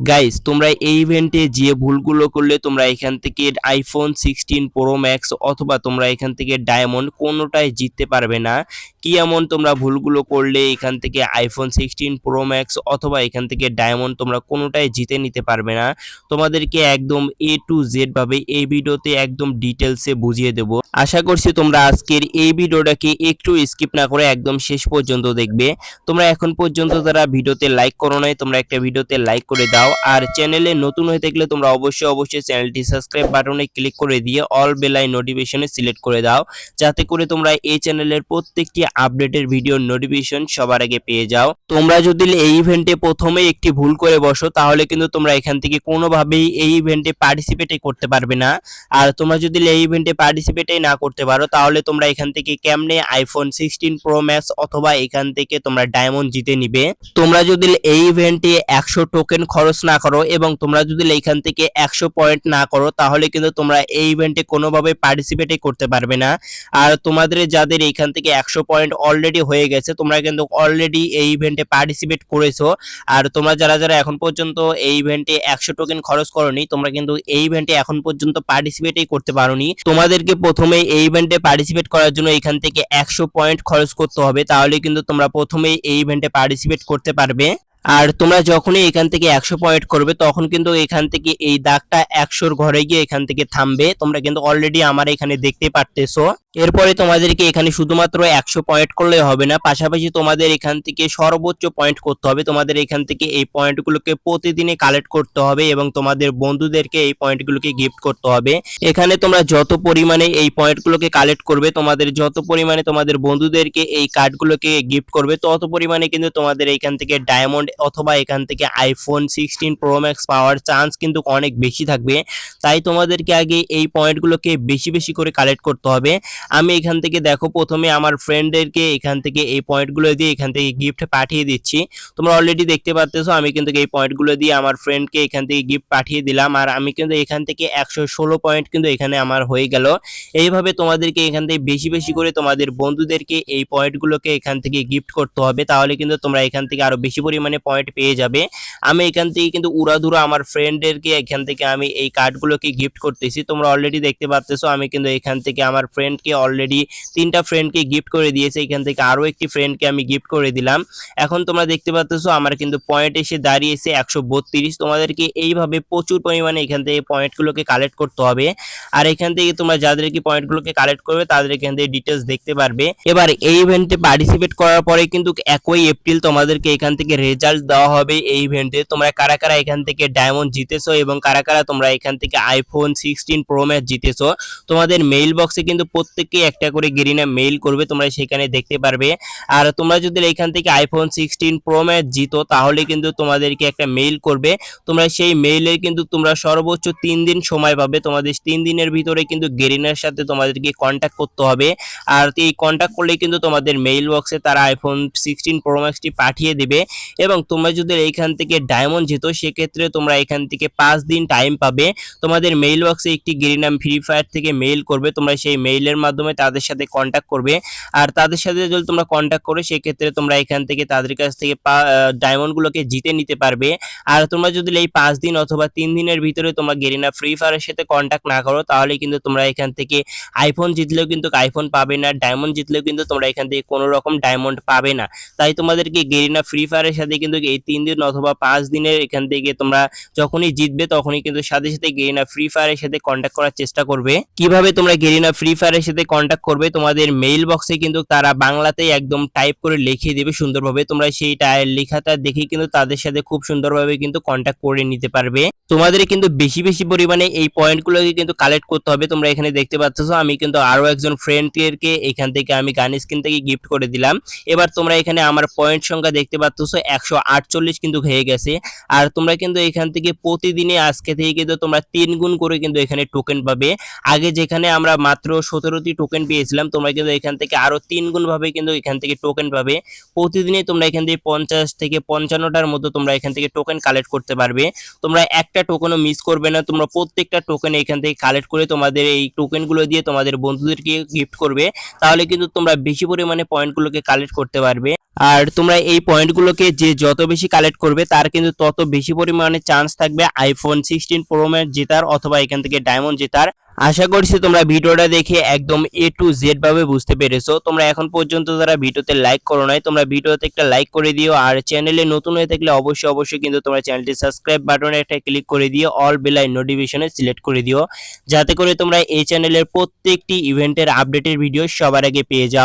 Guys তোমরা এই ইভেন্টে যে ভুলগুলো করলে তোমরা এখান থেকে আইফোন সিক্সটিন প্রো ম্যাক্স অথবা তোমরা এখান থেকে ডায়মন্ড কোনোটাই জিততে পারবে না। কি এমন তোমরা ভুলগুলো করলে এখান থেকে আইফোন সিক্সটিন প্রো ম্যাক্স অথবা এখান থেকে ডায়মন্ড তোমরা কোনোটাই জিতে নিতে পারবে না। তোমাদেরকে একদম এ টু জেড ভাবে এই ভিডিওতে একদম ডিটেলসে বুঝিয়ে দেব। আশা করছি তোমরা আজকের এই ভিডিওটাকে একটু স্কিপ না করে একদম শেষ পর্যন্ত দেখবে। তোমরা এখন পর্যন্ত যারা ভিডিওতে লাইক করো নাই, তোমরা একটা ভিডিওতে লাইক করে দাও। আর চ্যানেলে নতুন হয়ে থাকলে তোমরা অবশ্যই অবশ্যই চ্যানেলটি সাবস্ক্রাইব বাটনে ক্লিক করে দিয়ে অল বেলাই নোটিফিকেশনে সিলেক্ট করে দাও। যাতে করে তোমরা এই চ্যানেলের প্রত্যেকটি আপডেটের ভিডিওর নোটিফিকেশন সবার আগে পেয়ে যাও। তোমরা যদি এই ইভেন্টে প্রথমে একটি ভুল করে বসো, তাহলে কিন্তু তোমরা এখান থেকে কোনোভাবেই এই ইভেন্টে পার্টিসিপেটই করতে পারবে না। আর তোমরা যদি এই ইভেন্টে পার্টিসিপেটই না করতে পারো, তাহলে তোমরা এখান থেকে কেমনে আইফোন সিক্সটিন প্রো ম্যাক্স অথবা এখান থেকে তোমরা ডায়মন্ড জিতে নিবে? তোমরা যদি এই ইভেন্টে একশো টোকেন খরচ না করো এবং তোমরা যদি এখান থেকে একশো পয়েন্ট না করো, তাহলে কিন্তু তোমরা এই ইভেন্টে কোনোভাবে পার্টিসিপেটই করতে পারবে না। আর তোমাদের যাদের এখান থেকে একশো পয়েন্ট অলরেডি হয়ে গেছে, তোমরা কিন্তু অলরেডি এই ইভেন্টে পার্টিসিপেট করেছ। আর তোমরা যারা যারা এখন পর্যন্ত এই ইভেন্টে একশো টোকেন খরচ করনি, তোমরা কিন্তু এই ইভেন্টে এখন পর্যন্ত পার্টিসিপেটই করতে পারোনি। তোমাদেরকে প্রথমে এই ইভেন্টে পার্টিসিপেট করার জন্য এখান থেকে একশো পয়েন্ট খরচ করতে হবে, তাহলে কিন্তু তোমরা প্রথমেই এই ইভেন্টে পার্টিসিপেট করতে পারবে। আর তোমরা যখনই এখান থেকে একশো পয়েন্ট করবে, তখন কিন্তু এখান থেকে এই দাগটা একশোর ঘরে গিয়ে এখান থেকে থামবে। তোমরা কিন্তু অলরেডি আমার এখানে দেখতে পারতেছো। এরপরে তোমাদেরকে এখানে শুধুমাত্র একশো পয়েন্ট করলে হবে না, পাশাপাশি তোমাদের এখান থেকে সর্বোচ্চ পয়েন্ট করতে হবে। তোমাদের এখান থেকে এই পয়েন্টগুলোকে প্রতিদিনে কালেক্ট করতে হবে এবং তোমাদের বন্ধুদেরকে এই পয়েন্টগুলোকে গিফট করতে হবে। এখানে তোমরা যত পরিমাণে এই পয়েন্টগুলোকে কালেক্ট করবে, তোমাদের যত পরিমাণে তোমাদের বন্ধুদেরকে এই কার্ডগুলোকে গিফট করবে, তত পরিমাণে কিন্তু তোমাদের এখান থেকে ডায়মন্ড অথবা এখান থেকে আইফোন সিক্সটিন প্রো ম্যাক্স পাওয়ার চান্স কিন্তু অনেক বেশি থাকবে। তাই তোমাদেরকে আগে এই পয়েন্টগুলোকে বেশি বেশি করে কালেক্ট করতে হবে। আমি এখান থেকে দেখো প্রথমে আমার ফ্রেন্ডদেরকে এখান থেকে এই পয়েন্টগুলো দিয়ে এখান থেকে গিফট পাঠিয়ে দিচ্ছি তোমরা অলরেডি দেখতে পাচ্তেছো আমি কিন্তু এই পয়েন্টগুলো দিয়ে আমার ফ্রেন্ডকে এখান থেকে গিফট পাঠিয়ে দিলাম আর আমি কিন্তু এখান থেকে একশো ষোলো পয়েন্ট কিন্তু এখানে আমার হয়ে গেল এইভাবে তোমাদেরকে এখান থেকে বেশি বেশি করে তোমাদের বন্ধুদেরকে এই পয়েন্টগুলোকে এখান থেকে গিফট করতে হবে তাহলে কিন্তু তোমরা এখান থেকে আরও বেশি পরিমাণে পয়েন্ট পেয়ে যাবে আমি এখান থেকে কিন্তু উড়াধুরা আমার ফ্রেন্ডদেরকে এখান থেকে আমি এই কার্ডগুলোকে গিফট করতেছি তোমরা অলরেডি দেখতে পাচ্তেছো আমি কিন্তু এখান থেকে আমার ফ্রেন্ডকে অলরেডি তিনটা ফ্রেন্ডকে গিফট করে দিয়েছি, এখান থেকে আরও একটি ফ্রেন্ডকে আমি গিফট করে দিলাম। এখন তোমরা দেখতে পাচ্তেছো আমার কিন্তু পয়েন্ট এসে দাঁড়িয়েছে একশো বত্রিশ। তোমাদেরকে এইভাবে প্রচুর পরিমাণে এখান থেকে পয়েন্টগুলোকে কালেক্ট করতে হবে। আর এখান থেকে তোমরা যাদেরকে পয়েন্টগুলোকে কালেক্ট করবে, তাদের এখান থেকে ডিটেলস দেখতে পারবে। এবার এই ইভেন্টে পার্টিসিপেট করার পরে কিন্তু একই এপ্রিল তোমাদেরকে এখান থেকে রেজাল্ট দেওয়া হবে এই ইভেন্টে তোমরা কারা কারা এখান থেকে ডায়মন্ড জিতেছো এবং কারা কারা তোমরা এখান থেকে আইফোন সিক্সটিন প্রো ম্যাক্স জিতেছো, তোমাদের মেইল বক্সে কিন্তু প্রত্যেককে একটা করে গেরিনা মেইল করবে, তোমরা সেখানে দেখতে পারবে। আর তোমরা যদি এখান থেকে আইফোন সিক্সটিন প্রো ম্যাক্স জিতো, তাহলে কিন্তু তোমাদেরকে একটা মেইল করবে। তোমরা সেই মেইলে কিন্তু তোমরা সর্বোচ্চ তিন দিন সময় পাবে। তোমাদের তিন দিনের ভিতরে কিন্তু গেরিনার সাথে তোমাদেরকে কন্ট্যাক্ট করতে হবে। আর এই কন্ট্যাক্ট করলে কিন্তু তোমাদের মেইল বক্সে তারা আইফোন সিক্সটিন প্রো ম্যাক্সটি পাঠিয়ে দেবে। এবং তোমরা যদি এইখান থেকে ডায়মন্ড যেত সেক্ষেত্রে তোমরা এখান থেকে পাঁচ দিন টাইম পাবে। তোমাদের মেইল বক্সে একটি গেরিনাম ফ্রি ফায়ার থেকে মেইল করবে। তোমরা সেই মেইলের মাধ্যমে তাদের সাথে কন্ট্যাক্ট করবে। আর তাদের সাথে যদি তোমরা কন্ট্যাক্ট করো, সেক্ষেত্রে তোমরা এখান থেকে তাদের কাছ থেকে ডায়মন্ডগুলোকে জিতে নিতে পারবে। আর তোমরা যদি এই পাঁচ দিন অথবা তিন দিনের ভিতরে তোমরা গেরিনা ফ্রি ফায়ারের সাথে কন্ট্যাক্ট না করো, তাহলে কিন্তু তোমরা এখান থেকে আইফোন জিতলেও কিন্তু আইফোন পাবে না ডায়মন্ড জিতলেও কিন্তু তোমরা এখান থেকে কোনো রকম ডায়মন্ড পাবে না। তাই তোমাদেরকে গেরিনা ফ্রি ফায়ারের সাথে কিন্তু এই তিন দিন অথবা পাঁচ দিনের এখান থেকে তোমরা যখনই জিতবে, তখনই কিন্তু সাথে সাথে গেরিনা ফ্রি ফায়ারের সাথে কন্ট্যাক্ট করার চেষ্টা করবে। কীভাবে তোমরা গেরিনা ফ্রি ফায়ারের সাথে কন্ট্যাক্ট করবে, তোমাদের মেইল বক্সে কিন্তু তারা বাংলাতেই একদম টাইপ করে লিখিয়ে দেবে সুন্দরভাবে। তোমরা সেই লেখাটা দেখে কিন্তু তাদের সাথে খুব সুন্দরভাবে কিন্তু কন্ট্যাক্ট করে নিতে পারবে। তোমাদের কিন্তু বেশি বেশি পরিমাণে এই পয়েন্টগুলোকে কিন্তু কালেক্ট করতে হবে। তোমরা এখানে দেখতে পাচ্ছ, আমি কিন্তু আরও একজন ফ্রেন্ডকে এখান থেকে আমি গান স্ক্রিন থেকে গিফট করে দিলাম। এবার তোমরা এখানে আমার পয়েন্ট সংখ্যা দেখতে পাচ্ছ, একশো আটচল্লিশ কিন্তু হয়ে গেছে। আর তোমরা কিন্তু এখান থেকে প্রতিদিনে আজকে থেকে কিন্তু তোমরা তিন গুণ করে কিন্তু এখানে টোকেন পাবে। আগে যেখানে আমরা মাত্র সতেরোটি টোকেন পেয়েছিলাম, তোমরা কিন্তু এখান থেকে আরও তিন গুণ ভাবে কিন্তু এখান থেকে টোকেন পাবে। প্রতিদিনই তোমরা এখান থেকে পঞ্চাশ থেকে পঞ্চান্নটার মতো তোমরা এখান থেকে টোকেন কালেক্ট করতে পারবে। তোমরা একটা টোকেনও মিস করবে না, তোমরা প্রত্যেকটা টোকেন এখান থেকে কালেক্ট করে তোমাদের এই টোকেনগুলো দিয়ে তোমাদের বন্ধুদেরকে গিফট করবে। তাহলে কিন্তু তোমরা বেশি পরিমাণে পয়েন্টগুলোকে কালেক্ট করতে পারবে। আর তোমরা এই পয়েন্টগুলোকে যে যত বেশি কালেক্ট করবে, তার কিন্তু তত বেশি পরিমাণে চান্স থাকবে আইফোন সিক্সটিন প্রো ম্যাক্স জেতার অথবা এখান থেকে ডায়মন্ড জেতার। আশা করছি তোমরা ভিডিওটা দেখে একদম এ টু জেড ভাবে বুঝতে পেরেছ। তোমরা এখন পর্যন্ত যারা ভিডিওতে লাইক করো নাই, তোমরা ভিডিওতে একটা লাইক করে দিও। আর চ্যানেলে নতুন হয়ে থাকলে অবশ্যই অবশ্যই কিন্তু তোমরা চ্যানেলটি সাবস্ক্রাইব বাটনে একটা ক্লিক করে দিও। অল বেলাই নোটিফিকেশনে সিলেক্ট করে দিও। যাতে করে তোমরা এই চ্যানেলের প্রত্যেকটি ইভেন্টের আপডেটের ভিডিও সবার আগে পেয়ে যাও।